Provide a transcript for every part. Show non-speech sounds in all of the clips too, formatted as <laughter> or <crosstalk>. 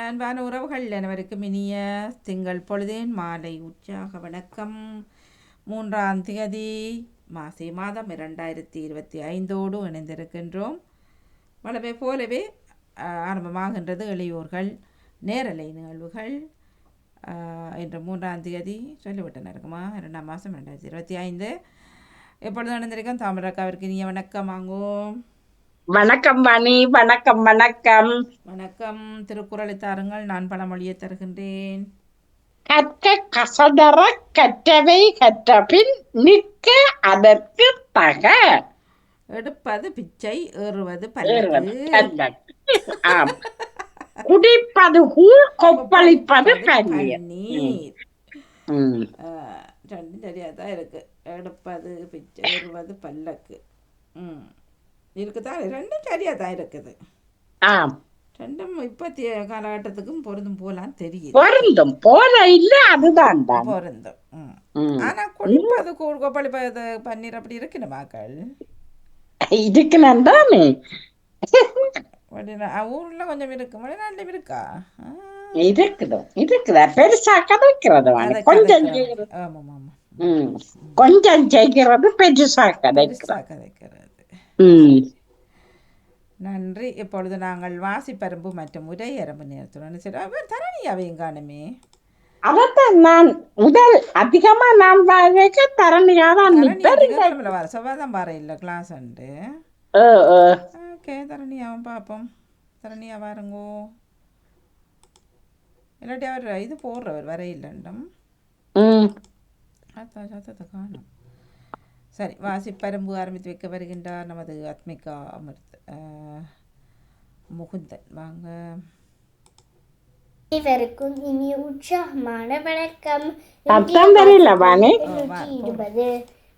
அன்பான உறவுகள் அனைவருக்கும் இனிய திங்கள் பொழுதேன் மாலை உற்சாக வணக்கம். மூன்றாம் தேதி மாசி மாதம் இரண்டாயிரத்தி இருபத்தி ஐந்தோடு இணைந்திருக்கின்றோம். வளமை போலவே ஆரம்பமாகின்றது இளையோர்கள் நேரலை நிகழ்வுகள். என்ற மூன்றாம் தேதி சொல்லிவிட்டேன் இருக்குமா இரண்டாம் மாதம் ரெண்டாயிரத்தி இருபத்தி ஐந்து. எப்பொழுது இணைந்திருக்கோம் தாமரக்காவிற்கு இனிய வணக்கம். வாங்குவோம் வணக்கம் வாணி வணக்கம் வணக்கம். வணக்கம். திருக்குறளை தாருங்கள். நான் பழமொழியை தருகின்றேன். கற்க கசடற கற்றவை கற்றபின் நிற்க அதற்கு தக எடுப்பது பிச்சை ஏறுவது <laughs> குடிப்பது கூழ் கொப்பளிப்பது பன்னீர். பன்னீர். ம். ஆஹ், ரெண்டும் சரியாக தான் இருக்கு. எடுப்பது பிச்சை ஏறுவது பல்லக்கு. ம். இருக்குதா? ரெண்டும் சரியாக தான் இருக்குது ரெண்டும் இப்பத்திய காலகட்டத்துக்கும் பொருந்தும் போலான்னு தெரியுது. பொருந்தும். போல இல்ல அதுதான் தான். பொருந்தும். ஆனா கூழ் கொப்பளிப்பது பன்னீர் அப்படி இருக்கணுமாக்கள் இதுக்கு தானே? வெளிநா ஊர்ல கொஞ்சம் இருக்கு. வெளிநாட்டிலும் இருக்கா? இருக்குது இருக்குதா? பெருசா கதைக்கிறது கொஞ்சம். கொஞ்சம் செய்கிறது பெருசா கதைக்கிறது. நன்றி. இப்பொழுது நாங்கள் வாசிப்பரம்பு மற்றும் உரையரம்பு நேரத்துடன் சரி அவர் தரணி அவையும் காணுமே நான் முதல் அதிகமா நான் வாங்க தரணியா தான் வர செவ்வாய் தான் பாரு இல்லை கிளாஸ் உண்டு. ஓகே தரணியாவும் பார்ப்போம் தரணியா வாருங்கோ. இல்லாட்டி அவர் இது போடுறவர் வர இல்லைண்டம் ம். அத்தா சத்தத்தை காணும். சரி வாசிப்பரம்பு ஆரம்பித்து வைக்க வருகின்றார் நமது ஆத்மிகா அமிர்த் முகுந்தன். வாங்க. அனைவருக்கும் இனிய உற்சாகமான வணக்கம். இருபது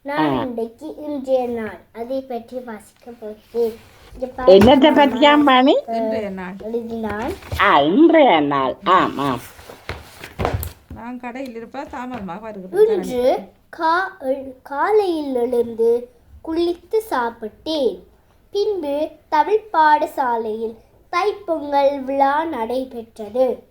நான் இன்றைக்கு இன்றைய நாள். அதை பற்றி வாசிக்க போகிறேன். என்னத்தை பத்தியா பாணி இன்றைய நாள். எழுதினான் ஆ இன்றைய நாள். ஆம் ஆம். நான் கடையில் இருப்ப தாமதமாக வருகிறேன் இன்று கா எழு- காலையில் எழுந்து குளித்து சாப்பிட்டேன். பின்பு தமிழ் பாடசாலையில் தைப்பொங்கல் விழா நடைபெற்றது.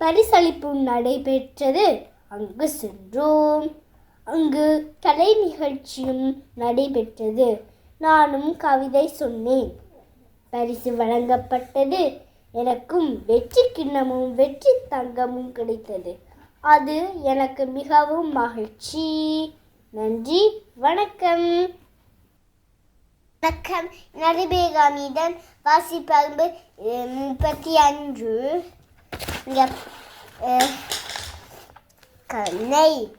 பரிசளிப்பு நடைபெற்றது. அங்கு சென்றோம். அங்கு கலை நிகழ்ச்சியும் நடைபெற்றது. நானும் கவிதை சொன்னேன். பரிசு வழங்கப்பட்டது. எனக்கும் வெற்றி கிண்ணமும் வெற்றி தங்கமும் கிடைத்தது. அது எனக்கு மிகவும் மகிழ்ச்சி. நன்றி வணக்கம். வணக்கம். நரிபேகாமிதன் வாசிப்பரம்பு முப்பத்தி அஞ்சு கண்ணை.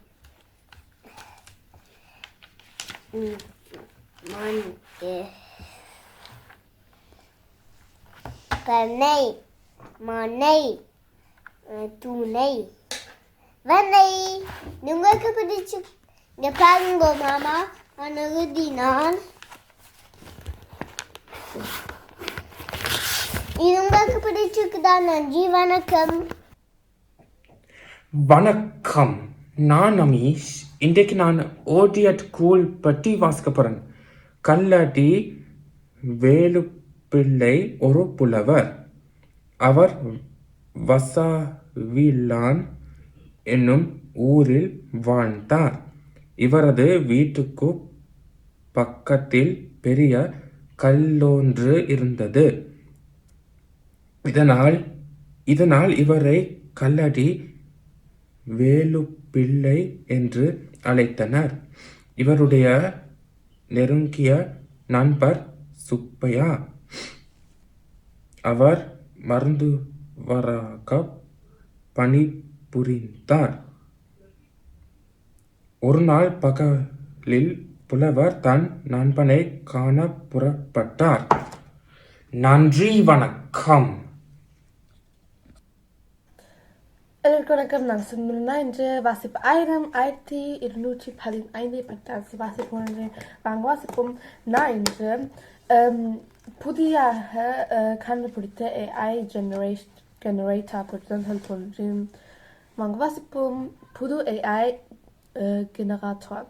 மண் கண்ணை மனை துணை. வெண்ணை உங்களுக்கு பிடிச்சு இங்க பாருங்க மாமா நான் எழுதினான் இது உங்களுக்கு பிடிச்சிருக்குதா நன்றி வணக்கம் வணக்கம் நான் அமீஷ் இன்றைக்கு நான் ஓடியட் கூல் பற்றி வாசிக்க போகிறேன் கல்லாட்டி வேலுப்பிள்ளை ஒரு புலவர் அவர் வசாவிலான் என்னும் ஊரில் வாழ்ந்தார். இவரது வீட்டுக்கு பக்கத்தில் பெரிய கல்லொன்று இருந்தது. இதனால் இதனால் இவரை கல்லடி வேலுப்பிள்ளை என்று அழைத்தனர். இவருடைய நெருங்கிய நண்பர் சுப்பையா. அவர் மருந்துவராக புரிந்தார். ஒரு நாள் பகலில் புலவர் தன் நண்பனை காண புறப்பட்டார். நன்றி வணக்கம். எல்லோருக்கும் வணக்கம். நான் சுந்தரனா இன்று வாசிப்பு ஆயிரம் ஆயிரத்தி இருநூற்றி பதினைந்தை பத்தாசி வாசிப்போம் என்று வாங்க வாசிப்போம். நான் இன்று புதியாக கண்டுபிடித்த ஏஐ ஜெனரேஷ் ஜெனரேட்டர் பற்றி சொல்ல போகிறேன் வாங்க வாசிப்போம் புது ஏஐ ஜெனரேட்டர்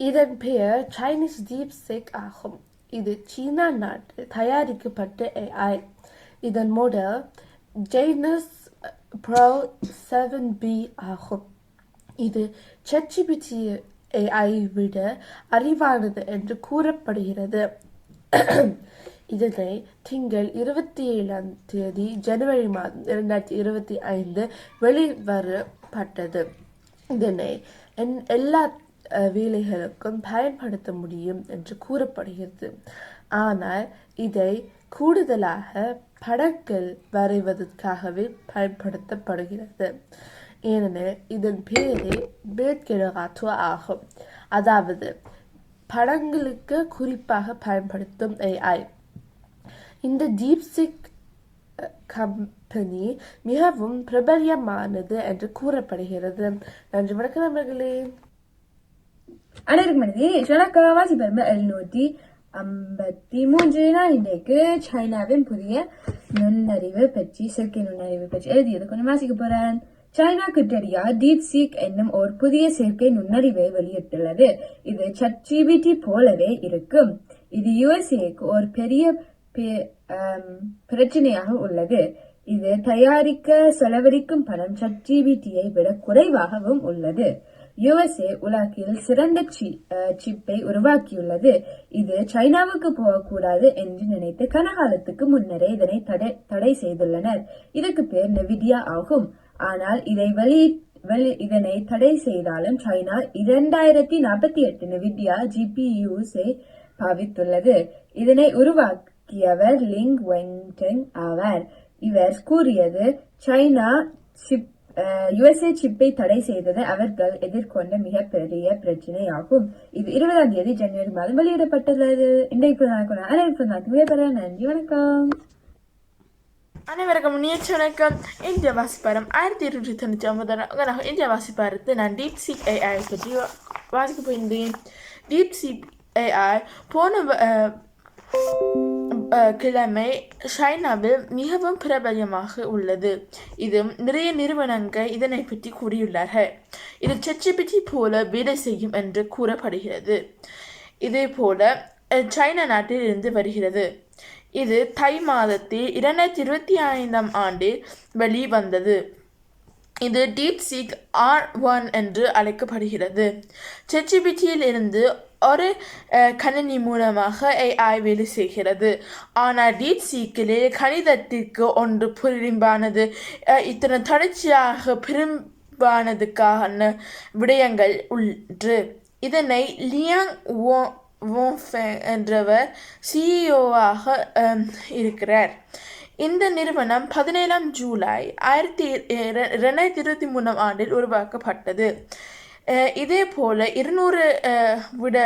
இதன் பெயர் சைனீஸ் டீப் சிக் ஆகும் இது சீனா நாட்டில் தயாரிக்கப்பட்ட ஏஐ இதன் மாடல் ஜெய்னஸ் ப்ரோ செவன் பி ஆகும் இது ChatGPT AI விட அறிவானது என்று கூறப்படுகிறது இதனை திங்கள் இருபத்தி ஏழாம் தேதி ஜனவரி மாதம் இரண்டாயிரத்தி இருபத்தி ஐந்து வெளிவரப்பட்டது. இதனை என் எல்லா வேலைகளுக்கும் பயன்படுத்த முடியும் என்று கூறப்படுகிறது. ஆனால் இதை கூடுதலாக படங்கள் வரைவதற்காகவே பயன்படுத்தப்படுகிறது. ஏனெனில் இதன் பேரே பில்ட் ஆகும். அதாவது படங்களுக்கு குறிப்பாக பயன்படுத்தும் ஏஐ இந்த டீப்சிக் கம்பெனி மிகவும் பிரபல்யமானது என்று கூறப்படுகிறது. நன்றி வணக்கம் நண்பர்களே. அனைவருக்கும் மனிதே வணக்கம் வாசிப்பெருமை எழுநூற்றி ஐம்பத்தி மூன்று நாள் இன்றைக்கு சைனாவின் புதிய நுண்ணறிவு பற்றி செயற்கை நுண்ணறிவு பற்றி எழுதியது. கொஞ்சம் வாசிக்க போறேன். சைனா கிட்டடியா டீப் சீக் என்னும் ஒரு புதிய செயற்கை நுண்ணறிவை வெளியிட்டுள்ளது. இது சட்ஜிபிடி போலவே இருக்கும். இது யுஎஸ்ஏக்கு ஒரு பெரிய பிரச்சனையாக உள்ளது. இது தயாரிக்க செலவழிக்கும் பணம் சட்ஜிபிடியை விட குறைவாகவும் உள்ளது. யுஎஸ்ஏ உலகில் சிறந்த சிப்பை உருவாக்கியுள்ளது. இது சைனாவுக்கு போகக்கூடாது என்று நினைத்து கனகாலத்துக்கு முன்னரே இதனை தடை தடை செய்துள்ளனர். இதுக்கு பேர் நெவிடியா ஆகும். ஆனால் இதை வெளி வெளி இதனை தடை செய்தாலும் சைனா இரண்டாயிரத்தி நாற்பத்தி எட்டு நெவிடியா ஜிபியூஸை பாவித்துள்ளது. இதனை எவர் லிங் வெங்டெங் ஆவார். இவர் கூறியது சைனா சிப் யுஎஸ்ஏ சிப்பை தடை செய்தது அவர்கள் எதிர்கொண்ட மிகப்பெரிய பிரச்சனையாகும். இது இருபதாம் தேதி ஜனவரி மாதம் வெளியிடப்பட்டுள்ளது. இன்றைக்கு நான் அனைவருக்கும் நான் நன்றி. வணக்கம். அனைவருக்கும் முன்னேற்ற வணக்கம். இந்திய வாசிப்பாரம் ஆயிரத்தி இருநூற்றி தொண்ணூற்றி ஒன்பதாம் இந்திய வாசிப்பாரத்து நான் டீப் சீக் ஏஐ பற்றி வாசிக்க போயிருந்தேன் டீப் சீக் ஏஐ போன கிழமை சைனாவில் மிகவும் பிரபலமாக உள்ளது. இது நிறைய நிறுவனங்கள் இதனை பற்றி கூறியுள்ளார்கள். இது சச்சிபிட்டி போல வேலை செய்யும் என்று கூறப்படுகிறது. இதே போல சைனா நாட்டில் இருந்து வருகிறது. இது தை மாதத்தில் இரண்டாயிரத்தி இருபத்தி ஐந்தாம் ஆண்டில் வெளிவந்தது. இது டீப் சீக் ஆர் ஒன் என்று அழைக்கப்படுகிறது. செச்சிபிச்சியில் இருந்து ஒரு கணினி மூலமாக ஏஐ வேலை செய்கிறது. ஆனால் டீப் சீக்கிலே கணிதத்திற்கு ஒன்று புரிம்பானது இத்தனை தொடர்ச்சியாக பிரிம்பானதுக்கான விடயங்கள் உள்ளது இதனை லியாங் ஓ என்றவர் சிஇஓவாக இருக்கிறார். இந்த நிறுவனம் பதினேழாம் ஜூலை ஆயிரத்தி ரெண்டாயிரத்தி இருபத்தி மூணாம் ஆண்டில் உருவாக்கப்பட்டது. இதே போல இருநூறு விட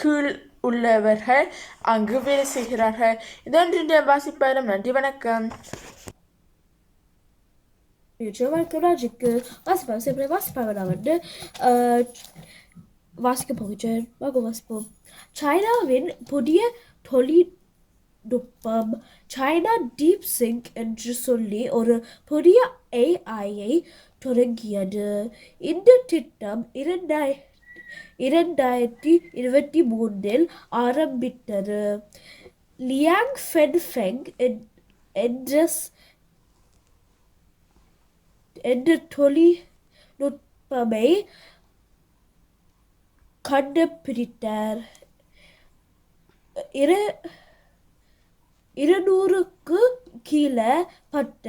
கீழ் உள்ளவர்கள் அங்கு வேலை செய்கிறார்கள். இதன் இன்றைய வாசிப்பாரம் நன்றி வணக்கம். வணக்கம்ராஜுக்கு வாசிப்பாங்க sempre வாசிப்பாங்க நான் வந்து வாசிக்க போகிறேன் வாங்க வாசிப்போம். சைனாவின் புதிய தொழில் சைனா டீப் சிங்க் என்று சொல்லி ஒரு புதிய ஏஐயை தொடங்கியது. இந்த திட்டம் இரண்டாய் இரண்டாயிரத்தி இருபத்தி மூன்றில் ஆரம்பித்தது. லியாங் ஃபென்ஃபெங் என்ற என்ற தொழில்நுட்பமை கண்டுபிடித்தார். இரு இருநூறுக்கு கீழே பட்ட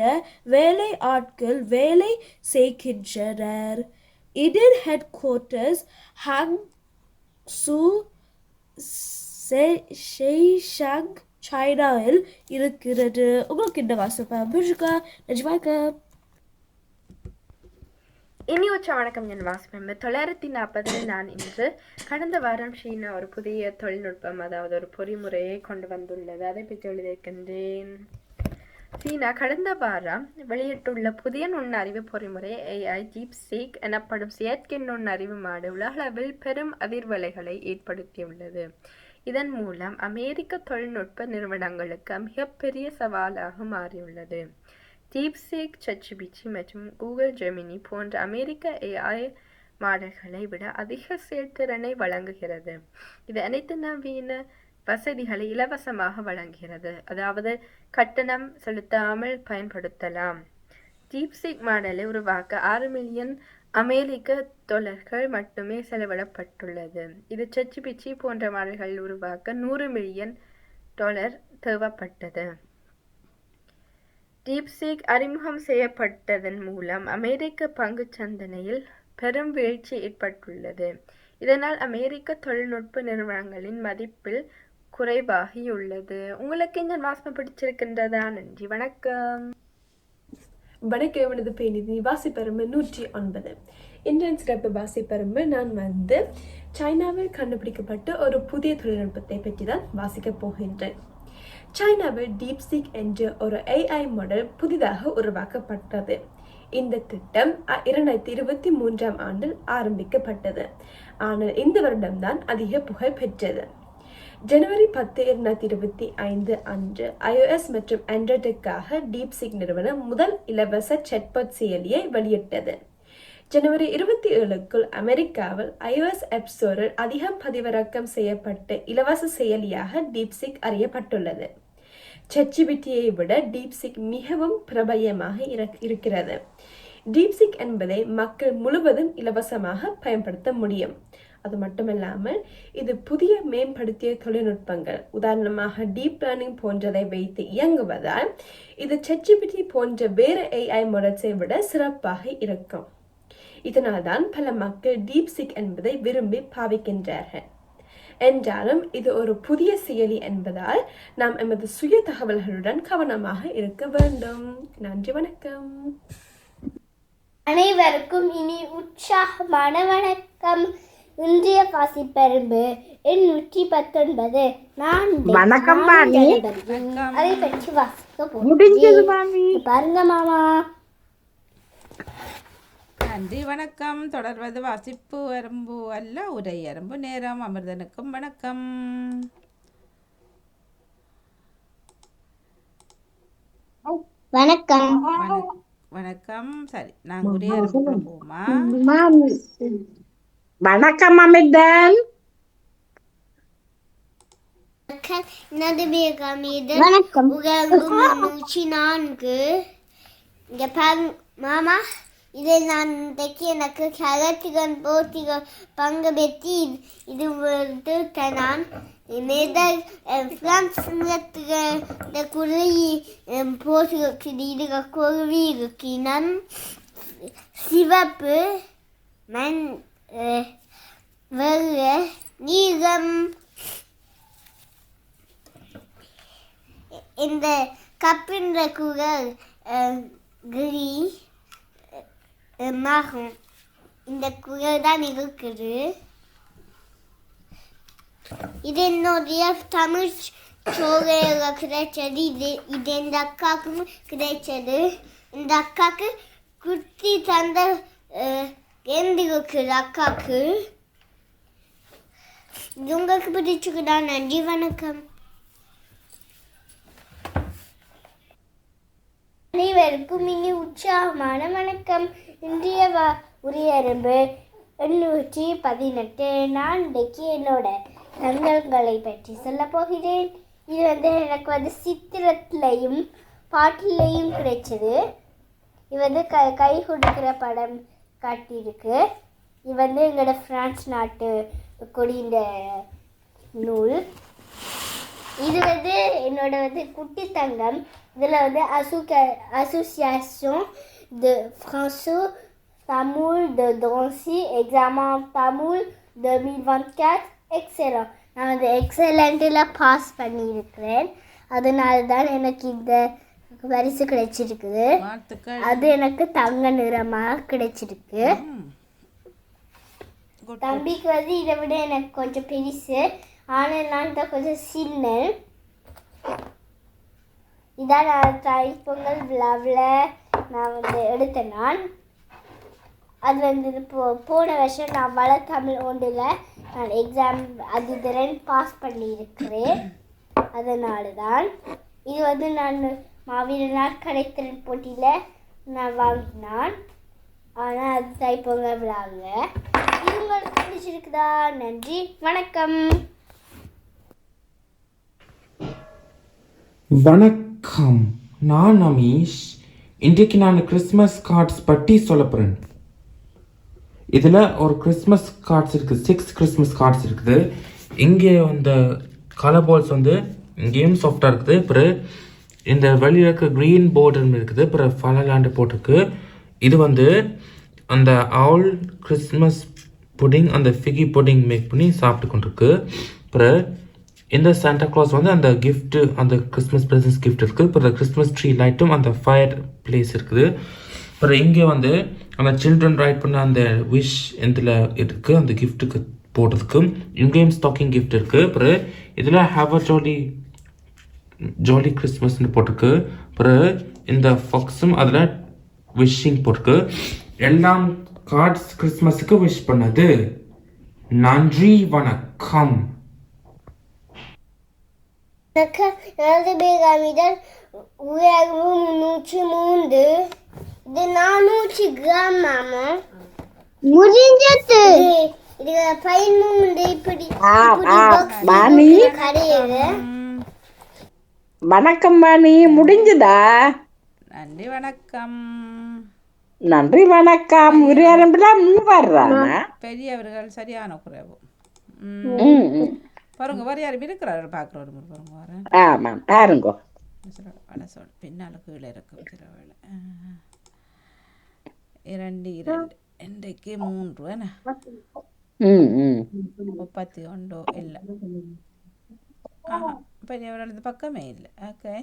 வேலை ஆட்கள் வேலை செய்கின்றனர். இதன் ஹெட் குவார்ட்டர்ஸ் ஹங் சு ஷெய்ஷங் சைனாவில் இருக்கிறது. உங்களுக்கு இந்த வாசப்பா புரிஞ்சுக்கா நிஜமாக்க இனி உச்ச வணக்கம் என் வாசிப்பேன் தொள்ளாயிரத்தி நாற்பதில் நான் இன்று கடந்த வாரம் சீனா ஒரு புதிய தொழில்நுட்பம் அதாவது ஒரு பொறிமுறையை கொண்டு வந்துள்ளது. அதை பற்றி எழுதியிருக்கின்றேன். சீனா கடந்த வாரம் வெளியிட்டுள்ள புதிய நுண்ணறிவு பொறிமுறை ஏஐ ஜீப் சீக் எனப்படும் செயற்கை நுண்ணறிவு மாடு உலகளவில் பெரும் அதிர்வலைகளை ஏற்படுத்தியுள்ளது. இதன் மூலம் அமெரிக்க தொழில்நுட்ப நிறுவனங்களுக்கு மிகப்பெரிய சவாலாக மாறியுள்ளது. டீப்சீக் சச்சிபிச்சி மற்றும் கூகுள் ஜெமினி போன்ற அமெரிக்க ஏஐ மாடல்களை விட அதிக செயல்திறனை வழங்குகிறது. இது அனைத்து நவீன வசதிகளை இலவசமாக வழங்குகிறது. அதாவது கட்டணம் செலுத்தாமல் பயன்படுத்தலாம். டீப்சிக் மாடலை உருவாக்க ஆறு மில்லியன் அமெரிக்க தொழர்கள் மட்டுமே செலவிடப்பட்டுள்ளது. இது சச்சி பிச்சி போன்ற மாடல்களை உருவாக்க நூறு மில்லியன் டாலர் தேவைப்பட்டது. டீப்சீக் அறிமுகம் செய்யப்பட்டதன் மூலம் அமெரிக்க பங்குச் சந்தையில் பெரும் வீழ்ச்சி ஏற்பட்டுள்ளது. இதனால் அமெரிக்க தொழில்நுட்ப நிறுவனங்களின் மதிப்பில் குறைவாகியுள்ளது. உங்களுக்கு இந்த மாசம் பிடிச்சிருக்கின்றதா? நன்றி வணக்கம். வணக்கம் எனது பேணிதி வாசிப்பெரும்பு நூற்றி ஒன்பது. இன்றைய சிறப்பு வாசிப்பெரும்பு நான் வந்து சைனாவில் கண்டுபிடிக்கப்பட்ட ஒரு புதிய தொழில்நுட்பத்தை பற்றி தான் வாசிக்கப் போகின்றேன். சைனாவில் டீப்சிக் என்ற ஒரு ஏஐ மாடல் புதிதாக உருவாக்கப்பட்டது. இந்த திட்டம் இரண்டாயிரத்தி இருபத்தி மூன்றாம் ஆண்டில் ஆரம்பிக்கப்பட்டது. ஆனால் இந்த வருடம்தான் அதிக புகழ் பெற்றது. ஜனவரி பத்து இரண்டாயிரத்தி இருபத்தி ஐந்து அன்று ஐஓஎஸ் மற்றும் ஆண்ட்ராய்டுக்காக டீப்சிக் நிறுவனம் முதல் இலவச செட்பட் செயலியை வெளியிட்டது. ஜனவரி இருபத்தி ஏழுக்குள் அமெரிக்காவில் ஐஓஎஸ் ஆப் ஸ்டோரில் அதிகம் பதிவிறக்கம் செய்யப்பட்ட இலவச செயலியாக டீப்சிக் அறியப்பட்டுள்ளது. சர்ச்சிபிட்டியை விட டீப்சிக் மிகவும் பிரபயமாக இருக்கிறது. டீப்சிக் என்பதை மக்கள் முழுவதும் இலவசமாக பயன்படுத்த முடியும். அது மட்டுமல்லாமல் இது புதிய மேம்படுத்திய தொழில்நுட்பங்கள். உதாரணமாக டீப் லேர்னிங் போன்றதை வைத்து இயங்குவதால் இது சர்ச்சிபிட்டி போன்ற வேறு ஏஐ முறைச்சை விட சிறப்பாக இருக்கும். இதனால்தான் பல மக்கள் டீப்சிக் என்பதை விரும்பி பாவிக்கின்றார்கள். என்றாலும் இது ஒரு புதிய செயலி என்பதால் நாம் எமது சுய தகவல்களுடன் கவனமாக இருக்க வேண்டும். நன்றி வணக்கம். அனைவருக்கும் இனி உற்சாகமான வணக்கம். இன்றைய வாசிப்பெரும்பு எண்ணூற்றி பத்தொன்பது. நான் வணக்கம், நான். ஜெகதர்ஷினி. அதை பற்றி வாசிக்க முடிஞ்சது பாருங்க மாமா. நன்றி வணக்கம். தொடர்வது வாசிப்பு அரும்பு அல்ல உரை அரும்பு நேரம். அமிர்தனுக்கும் வணக்கம். வணக்கம். வணக்- வணக்கம். சரி நாங்கள் உரை அரும்பு போமா மாமி வணக்கம் அமிர்தன். எனது பேகம் இது. வணக்கம். உலகம் நூற்றி நான்கு. இங்க பாருங்க மாமா. இதை நான் தைக்க எனக்கு கலத்திகன் போட்டிகள் பங்கு பெற்றி இது- இது வந்து நான் நெதர் பிரான்ஸ் இந்த குருவி போட்டிகளுக்கு இது குருவி இருக்கினம் சிவப்பு மண் அஹ், வெள்ளை நீலம். இந்த கப்பின்ற குரல் கிரி மகம் இந்த குரல் தான் இருக்குது இது என்னுடைய தமிழ் சோழையில கிடைச்சது இது இது இந்த அக்காவுக்கும் கிடைச்சது. இந்த அக்காவுக்கு குத்தி தந்த அஹ், எந்த இருக்குது அக்காவுக்கு. இது உங்களுக்கு பிடிச்சிருக்குதா? நன்றி வணக்கம். அனைவருக்கும் இனி உற்சாகமான வணக்கம். இன்றைய வ- எறும்பு எண்ணூற்றி பதினெட்டு நான் இன்றைக்கு என்னோட தங்கங்களை பற்றி சொல்ல போகிறேன். இது வந்து எனக்கு வந்து சித்திரத்திலையும் பாட்டிலையும் கிடைச்சது. இது வந்து க கை கொடுக்கிற படம் காட்டியிருக்கு. இது வந்து எங்களோட பிரான்ஸ் நாட்டு கொடிந்த நூல். இது வந்து என்னோட வந்து குட்டி தங்கம். இதில் வந்து அசுக association de François Tamoul de Drancy examen Tamoul 2024 excellent நான் வந்து எக்ஸலண்ட்டில் பாஸ் பண்ணியிருக்கிறேன். அதனால தான் எனக்கு இந்த பரிசு கிடைச்சிருக்குது. அது எனக்கு தங்க நிறமாக கிடைச்சிருக்கு. தம்பிக்கு வந்து இதை விட எனக்கு கொஞ்சம் பெருசு. ஆனால் நான் தான் கொஞ்சம் சின்ன இதான் நான் தை பொங்கல் விழாவில் நான் வந்து எடுத்தேன் நான் அது வந்து இப்போ போன வருஷம் நான் வள தமிழ் ஒன்றில் நான் எக்ஸாம் அது திறன் பாஸ் பண்ணியிருக்கிறேன். அதனால தான் இது வந்து நான் மாவீர நாள் கடைத்திறன் போட்டியில் நான் வாங்கினான். ஆனால் அது தைப்பொங்க விழாவில். இது உங்களுக்கு பிடிச்சிருக்குதா? நன்றி. வணக்கம். வணக்கம். நான் அமீஷ். இன்றைக்கு நான் கிறிஸ்மஸ் கார்ட்ஸ் பற்றி சொல்ல போகிறேன் இதில் ஒரு கிறிஸ்மஸ் கார்ட்ஸ் இருக்குது சிக்ஸ் கிறிஸ்மஸ் கார்ட்ஸ் இருக்குது. இங்கே இந்த கலர் பால்ஸ் வந்து இங்கேயும் சாஃப்டாக இருக்குது. பிறகு இந்த வெளியில் இருக்க க்ரீன் போர்டுன்னு இருக்குது. அப்புறம் ஃபலலாண்டு போட்டிருக்கு இது வந்து அந்த ஆல் கிறிஸ்மஸ் புட்டிங் அந்த ஃபிகி புட்டிங் மேக் பண்ணி சாப்பிட்டு கொண்டிருக்கு. அப்புறம் இந்த சாண்டா கிளாஸ் வந்து அந்த கிஃப்ட்டு அந்த கிறிஸ்மஸ் ப்ரெசன்ஸ் கிஃப்ட் இருக்குது அப்புறம் கிறிஸ்மஸ் ட்ரீ லைட்டும் அந்த ஃபயர் பிளேஸ் இருக்குது. அப்புறம் இங்கே வந்து அந்த சில்ட்ரன் ரைட் பண்ண அந்த விஷ் இதில் இருக்குது அந்த கிஃப்ட்டுக்கு போடுறதுக்கு. இங்கேயும் ஸ்டாக்கிங் கிஃப்ட் இருக்குது அப்புறம் இதில் ஹாவ் அ ஜாலி ஜாலி கிறிஸ்மஸ்னு போட்டிருக்கு. அப்புறம் இந்த ஃபாக்ஸும் அதில் விஷிங் போட்டிருக்கு. எல்லாம் கார்ட்ஸ் கிறிஸ்மஸுக்கு விஷ் பண்ணது. நன்றி வணக்கம். எனது பேர் அமிதன் உயர்வு முன்னூற்றி மூன்று இது நானூற்றி கிராம் மாமா முடிஞ்சது இது பதிமூன்று இப்படி மாமி? கடையுது வணக்கம் பாணி முடிஞ்சுதா? நன்றி வணக்கம். நன்றி வணக்கம். ஒரு அரம்புலாம் மூவர்றானா பெரியவர்கள் சரியான குறைவு. ம், ம் ம். பாருங்க வேறு யாரும் இருக்கிறார்கள் பார்க்குறவர் பாருங்க வரேன் ஆமாம் பாருங்கோ. சில வடை சொல் பின்னால் கீழே இருக்கும் சில வேலை இரண்டு இரண்டு. இன்றைக்கு மூன்று முப்பத்தி ஒன்று இல்லை. ஆஹா பெரியவர்களது பக்கமே இல்லை. ஓகே.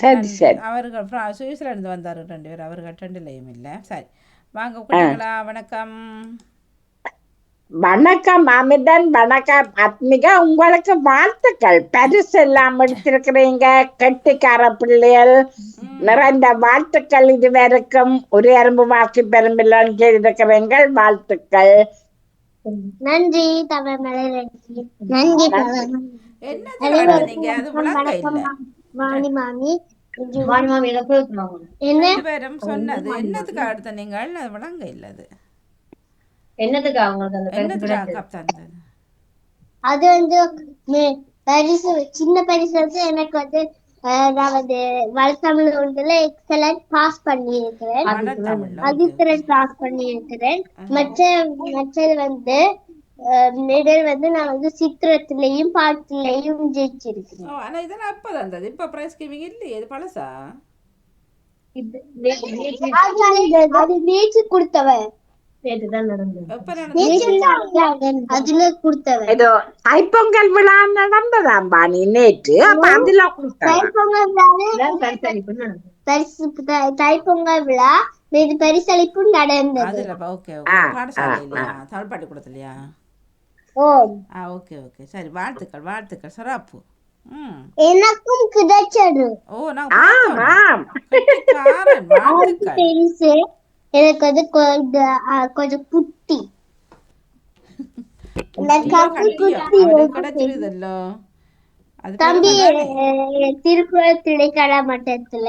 சரி சரி. அவர்கள் சுவிட்சர்லாந்து வந்தார்கள் ரெண்டு பேர் அவர்கள் ரெண்டுலேயும் இல்லை. சரி. வாங்க குட்டிங்களா வணக்கம். வணக்கம் அமிதன் வணக்கம் ஆத்மிகா உங்களுக்கு வாழ்த்துக்கள். பரிசு எல்லாம் எடுத்திருக்கிறீங்க கெட்டிக்கார பிள்ளைகள். நிறைந்த வாழ்த்துக்கள் இதுவரைக்கும் ஒரு அரும்பு வாசி பெரும்பில்லான் செய்திருக்கிறீங்க வாழ்த்துக்கள். நன்றி நன்றி. என்ன? சொன்னது. அடுத்த நீங்கள்? அது விளங்க இல்லை அது. என்னதுக்கு அவங்களுக்கு அந்த தந்தது? அது வந்து மே- பரிசு சின்ன பரிசு வந்து எனக்கு வந்து அதாவது வளர்த்தமிழ் ஒன்றுல எக்ஸலன்ட் பாஸ் பண்ணியிருக்கிறேன். வடத்தமிழ்ல அதித்திரன் பாஸ் பண்ணியிருக்கிறேன். மற்ற மற்றது வந்து மெடல் வந்து நான் வந்து சித்திரத்திலையும் பாட்டிலையும் ஜெயிச்சிருக்கிறேன். ஓ ஆனால் இதெல்லாம் அப்போ தந்தது. இப்போ ப்ரைஸ் கிவிங் இல்லையே இது பழசா? அது நேற்று கொடுத்தவன். ஏதோ தைப்பொங்கல் விழா நடந்ததாம் பாணி நேற்று அப்ப அதுல தைப்பொங்கல் தைப்பொங்கல் விழா இது பரிசளிப்பு நடந்தது. அதில் ஓகே ஓகே. பாடசாலை ஆ, இல்லையா தமிழ்பாட்டி கொடுத்தலையா? ஓ. ஆ ஓகே ஓகே. சரி வாழ்த்துக்கள் வாழ்த்துக்கள். சிறப்பு. ம். எனக்கும் கிடைச்சது ஓ நான் எனக்கு வந்து கொஞ்சம் குட்டி. தம்பி திருக்குறள் திணைக்கள மட்டத்துல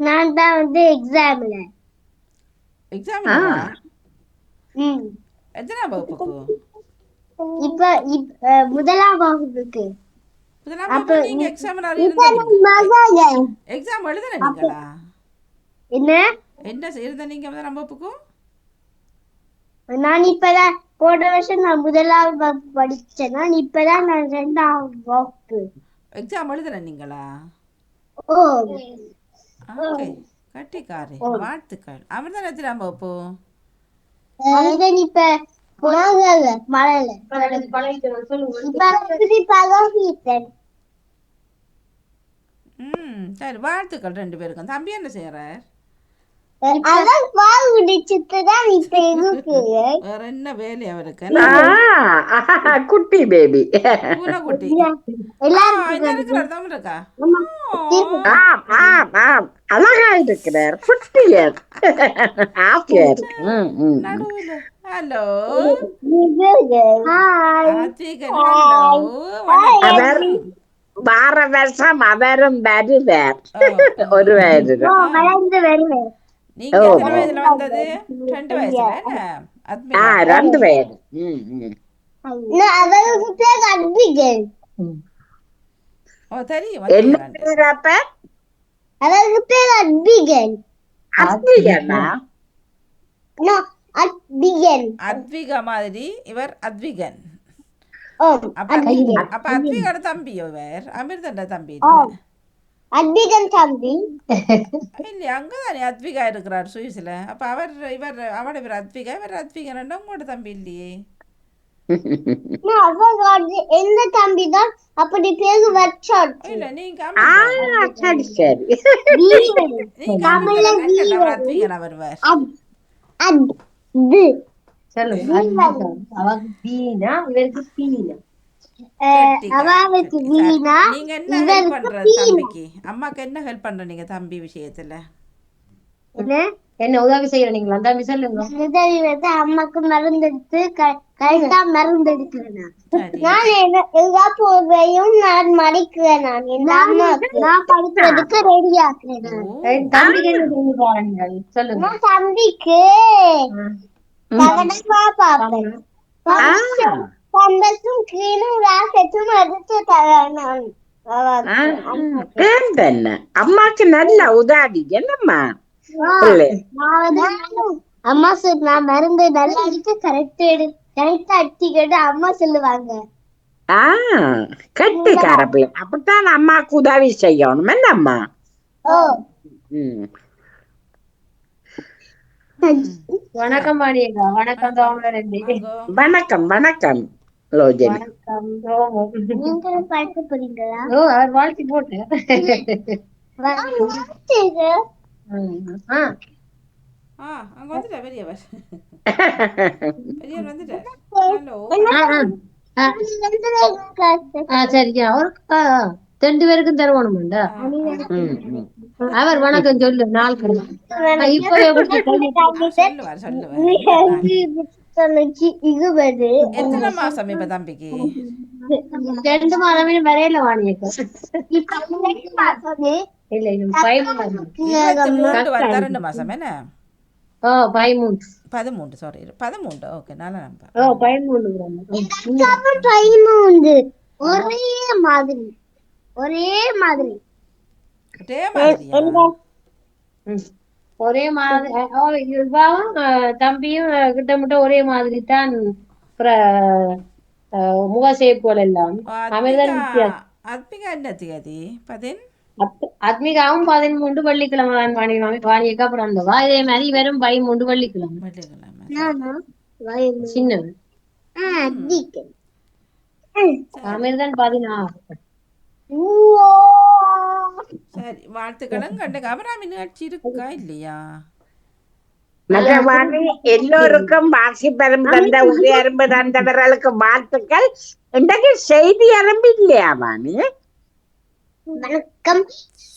நான் தான் வந்து எக்ஸாம்ல எக்ஸாம்? ம். எத்தனை வகுப்புக்கு? இப்ப முதலாம் வகுப்புக்கு. முதலாம் வகுப்பு நீங்க எக்ஸாம். எக்ஸாம் என்ன? என்ன எழுத நீங்க முதலாம் வகுப்புக்கும் நான் இப்பதான் போன வருஷம் நான் முதலாம் வகுப்பு படிச்சேன் நான் இப்பதான் நான் ரெண்டாம் வகுப்பு. எக்ஸாம் எழுதுன நீங்களா? ஓ. ஓகே கட்டிக்காரு வாழ்த்துக்கள். அவர் தான் எத்தனாம் வகுப்பு? இப்ப மழையில ம் சரி வாழ்த்துக்கள் ரெண்டு பேருக்கும். தம்பி என்ன செய்யறார் அதான் பால் குடிச்சிட்டு தான் இப்ப இருக்கு வேற என்ன வேலை அவருக்கு? குட்டி பேபி இருக்கா அழகா இருக்கிறார் குட்டியர் ஹலோ அவர் வார வருஷம் அவரும் வருவார். ஒரு வருவேன் நீங்க எத்தனை வயதுல வந்தது? ரெண்டு வயசுல என்ன? ரெண்டு வயது. ஓ தெரியும் என்ன. பேர் அப்ப? அவருக்கு பேர் அத்விகன் அத்விகனா? நோ அத்விகன். அத்விகா மாதிரி இவர் அத்விகன். அப்ப அத்விகாட தம்பியோ இவர்? அமிர்தண்ட தம்பி அத்விகன் தம்பி. இல்லையா அங்கதானே அத்விகா இருக்கிறார் சுவிஸ்ல அப்ப அவர் இவர் அவட பேர் அத்விகா இவர் அத்விகன் உங்களோட தம்பி இல்லையே. எந்த தம்பி தான் அப்படி பேரு இல்ல நீங்க. சரி சரி. அத்விகன் வருவார். சொல்லுங்க அவருக்கு பீனா இவருக்கு பீனா. நீங்க என்ன ஹெல்ப் பண்ற தம்பிக்கு? அம்மாக்கு என்ன ஹெல்ப் பண்ற நீங்க தம்பி விஷயத்துல? என்ன? என்ன உதவி செய்யற நீங்களா? தம்பி சொல்லுங்க. உதவி வந்து அம்மாக்கு மருந்து எடுத்து கரெக்டா மருந்து எடுக்கிறேன். நான் என்ன எல்லா பொருளையும் நான் மடிக்கிறேன் நான். என் அம்மாக்கு நான் படிக்கிறதுக்கு ரெடி ஆக்குறேன். தம்பிக்கு என்ன செஞ்சு பாருங்க சொல்லுங்க. நான் தம்பிக்கு கவனமா அவருக்கு. என்ன அம்மாக்கு நல்ல உதாடி என்னம்மா? பிள்ளை. நான் வந்து அம்மா சொல் நான் மருந்து நல்லா அடிக்க கரெக்ட் எடு. கரெக்டா அடிச்சுக்கிட்டு அம்மா சொல்லுவாங்க. ஆ கட்டிக்கார பிள்ளை அப்படித்தான் அம்மாக்கு உதவி செய்யணும். என்னம்மா? ஓ. ம். வணக்கம். வணக்கம். வணக்கம். வணக்கம் ரோமோ நீங்க படிக்க போறீங்களா? ஓ அவர் வாழ்த்தி போட்டு. வாழ்த்துங்க. ஆ. ஆ அங்க வந்துட்டா பெரியவர். பெரியவர் வந்துட்டார் ஹலோ. ஆ, ஆ. ஆ சரியா அவருக்கு ஆ, ஆ. ரெண்டு பேருக்கும் தருவணும்டா ம், ம். அவர் வணக்கம் சொல்லு நாளுக்கு இப்பவே சொல்லுவார் தொண்ணூற்றி இருபது. எத்தனை மாசம் இப்ப தம்பிக்கு? ரெண்டு மாதமே வரையில வாணியக்கா இப்ப ரெண்டு மாசமே என்ன? ஓ பதிமூணு பதிமூன்று சாரி பதிமூன்று ஓகே நல்ல நம்பர் ஓ பதிமூணு பதிமூன்று. ஒரே மாதிரி. ஒரே மாதிரி. ஒரே. ஒரே மாதிரி இவாவும் தம்பியும் அஹ், கிட்டத்தட்ட ஒரே மாதிரி தான் முகசேப்புகள் எல்லாம் ஓ, அமிர்தன் அத்விகா வித்தியாசம் அத்விகா என்ன திகதி பதின்? அத்- ஆத்மிகாவும் பதிமூன்று வெள்ளிக்கிழமை தான் வாணி வாணியக்கா பிறந்தவா இதே மாதிரி வெறும் பதிமூன்று வெள்ளிக்கிழமை சின்னவன் அதிகம் அமிர்தன் பதினாறு. சரி வாழ்த்துக்களும் கண்டு அபிராமி நிகழ்ச்சி இருக்கா இல்லையா மற்றவாணி எல்லோருக்கும் வாசி பெரும் தந்த உதவி அரும்பு தந்தவர்களுக்கு வாழ்த்துக்கள் இன்றைக்கு செய்தி அரும்பு இல்லையா வாணி வணக்கம்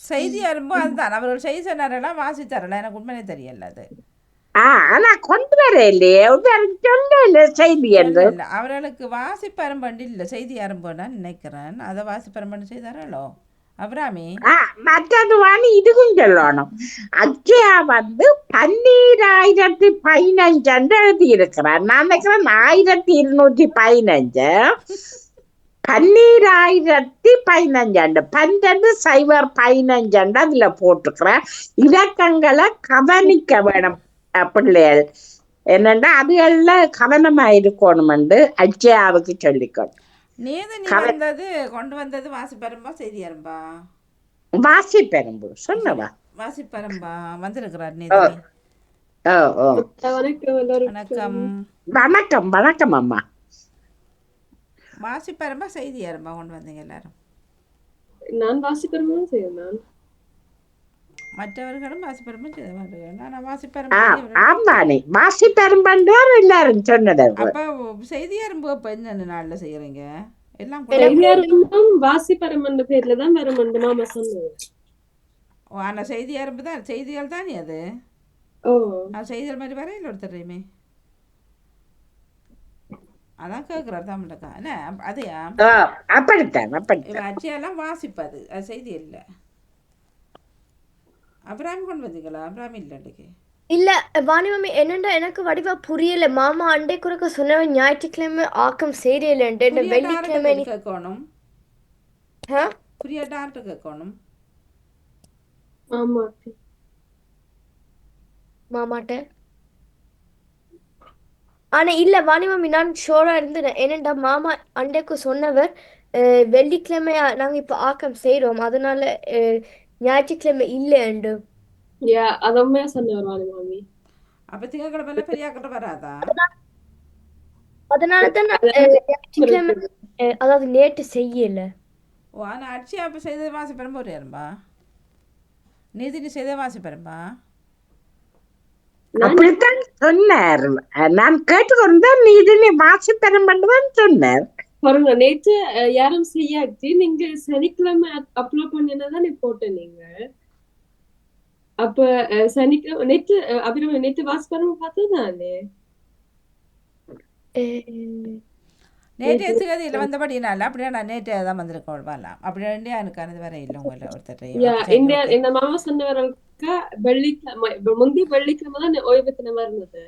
செய்தி அரும்போ அதுதான் அவர்கள் செய்தி சொன்னாரெல்லாம் வாசி தரல எனக்கு உண்மையே தெரியல அது ஆனா கொண்டு வர இல்லையே சொல்ல செய்தி என்று. அவர்களுக்கு வாசிப்பு அரும்பண்டு இல்லை செய்தி அரும்புன்னு நினைக்கிறேன். அதை வாசிப்பு அரும்பண்டு செய்தாரோ அபிராமி? மற்றது வாணி இதுவும் சொல்லணும். அக்ஷயா வந்து பன்னீராயிரத்தி பதினஞ்சு எழுதி இருக்கிறார் நான் நினைக்கிறேன் ஆயிரத்தி இருநூற்றி பதினஞ்சு. பன்னீராயிரத்தி பதினஞ்சாண்டு பன்னெண்டு சைபர் பதினஞ்சாண்டு அதுல போட்டிருக்கிறேன் இலக்கங்களை கவனிக்க வேணும். பிள்ளைகள் என்னன்னா அதுகள்ல கவனமா இருக்கணும்னு அக்ஷயாவுக்கு சொல்லிக்கணும் நேது நீ கவ- வந்தது கொண்டு வந்தது வாசிப்பரம்பா செய்தி அரும்பா வாசி பெரும்பு சொன்னவா வாசிப்பரம்பா வந்திருக்கிறார் நேது வணக்கம் வணக்கம் வணக்கம் அம்மா வாசிப்பரம்பா செய்தி அரும்பா கொண்டு வந்தீங்க எல்லாரும் நான் செய்வேன் நான் மற்றவர்களும் வாசிப்பரம்பா செய்வார்கள் நான் ஆ, வாசிப்பரம்பா ஆமாண்ணே வாசி பெரும்பன்றார் எல்லாரும் சொன்னது அப்ப செய்தி அரும்பு இப்ப என்னென்ன நாள்ல செய்யறீங்க எல்லாம் வாசிப்பெருமன்ற பேர்ல தான் வரும் அந்த மாமா சொன்னது ஓ, ஆனா செய்தி அரும்பு தான் செய்திகள் தானே அது ஓ செய்திகள் மாதிரி வரையில் ஒருத்தரையுமே அதான் கேட்குறாரு தமிழக்கா என்ன அதையா ஆ, அப்படித்தான் அப்படித்தான் வாசிப்பது அது செய்தி இல்லை அபிராமி கொண்டு வந்தீங்களா? அபிராமி இல்லை அன்றைக்கு இல்ல வாணி மம்மி என்னண்டா எனக்கு வடிவா புரியல. மாமா அண்டை குறுக்க சொன்னவன் ஞாயிற்றுக்கிழமை ஆக்கம் சீரியல் வெள்ளிக்கிழமை கேட்கணும் ஆ? புரிய டாக்டர் கேட்கணும் ஆமா மாமாட்ட. ஆனா இல்ல வாணி மாமி நான் ஷோரா இருந்தேன். ஏனெண்டா மாமா அண்டைக்கு சொன்னவர் அஹ், வெள்ளிக்கிழமை நாங்க இப்ப ஆக்கம் செய்றோம். அதனால ஞாயிற்றுக்கிழமை யா உண்மையா சொன்னவர் வாணி மாமி. அப்போ திங்கக்கிழமையில பெரியாக்கிட்ட வராதா? அதனால தான் ஞாயிற்றுக்கிழமை அதாவது நேற்று செய்யல. ஓ அடிச்சு அப்போ செய்த மாசி பெரும்பு யாரும்பா? நீதினி செய்த மாசி பெரும்பா அப்படித்தான் சொன்னார். நான் கேட்டுக்கொண்டுதான் நீ இதுன்னு வாசி பெருமண்டுதான் சொன்னார். பாருங்க நேற்று யாரும் செய்யாச்சு நீங்க சனிக்கிழமை அப்லோட் பண்ணினதான் நீ போட்ட நீங்க. அப்ப சனிக்கிழமை நேற்று அபிராமி நேற்று வாசிப்பாரம் பார்த்ததானே அஹ், நேற்று எத்துக்கதியில் வந்தபடினால அப்படியே நான் நேற்று தான் வந்திருக்கோம் வரலாம் எனக்கு அது வர இல்லை உங்களை ஒருத்தர் இந்த மாமா சொன்னவர்களுக்கு வெள்ளிக்கிழமை முந்தி வெள்ளிக்கிழமை தான் ஓய்வு தினமா இருந்தது.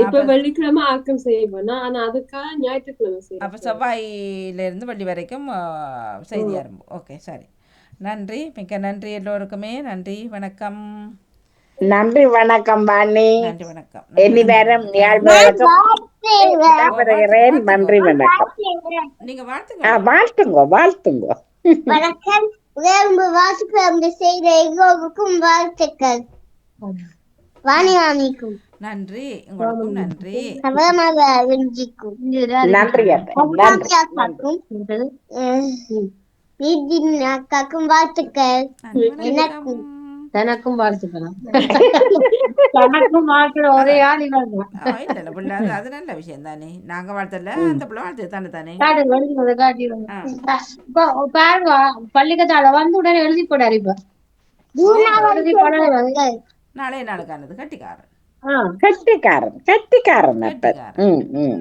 இப்ப அப்ப- வெள்ளிக்கிழமை ஆக்கம் செய்வோம் ஆனா அதுக்காக ஞாயிற்றுக்கிழமை அப்போ செய்யணும் செவ்வாயிலிருந்து வெள்ளி வரைக்கும் ஆ, செய்தி ஆரம்பம். ஓகே சரி. நன்றி. மிக்க நன்றி எல்லோருக்குமே. நன்றி. வணக்கம். நன்றி வணக்கம் வாணி. நன்றி வணக்கம். இனி விடைபெறுகிறேன். நன்றி வணக்கம். நீங்க வாழ்த்துங்க. வாழ்த்துங்க வாழ்த்துங்க. வணக்கம். வேம்பு வாசிப்பு செய்த எல்லோருக்கும் வாழ்த்துக்கள். வாணி வாணிக்கும். நன்றி. உங்களுக்கும் நன்றி. அக்காக்கும் வாழ்த்துக்கள். எனக்கும். தனக்கும் வாழ்த்துக்கலாம் <laughs> தனக்கும் வாழ்த்துற ஒரே ஆள் பிள்ளை. அது நல்ல விஷயம் தானே. நாங்க வாழ்த்தல அந்த பிள்ளை வாழ்த்து தானே தானே. பாருங்க பள்ளிக்கத்தால வந்து உடனே எழுதி போடாரு இப்ப. நாளே நாளுக்கானது கட்டிக்காரன் கட்டிக்காரன் கட்டிக்காரன் அப்ப கட்டிக்காரன். ம் ம்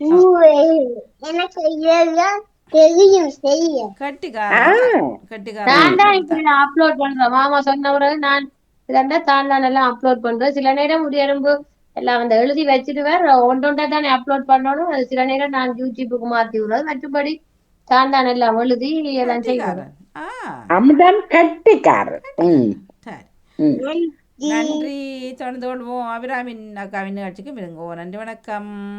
ம். எனக்கு எல்லாம் தெரியும் செய்ய கட்டிக்காரன் அப்லோட் பண்றேன் மாமா சொன்ன பிறகு நான் இதண்டா தான் எல்லாம் அப்லோட் பண்றேன் சில நேரம் முடியறம்பு எல்லாம் வந்து எழுதி வச்சிடுவேன் ஒன்றொண்டா தானே அப்லோட் பண்ணணும் அது சில நேரம் நான் யூடியூபுக்கு மாத்தி விடுறது மற்றபடி தான் எல்லாம் எழுதி எல்லாம் ஆ அமுதன் கட்டிக்காரன் சரி நன்றி. தொடர்ந்து கொள்வோம். அபிராமின் அக்காவின் நிகழ்ச்சிக்கு விருங்குவோம் நன்றி வணக்கம்.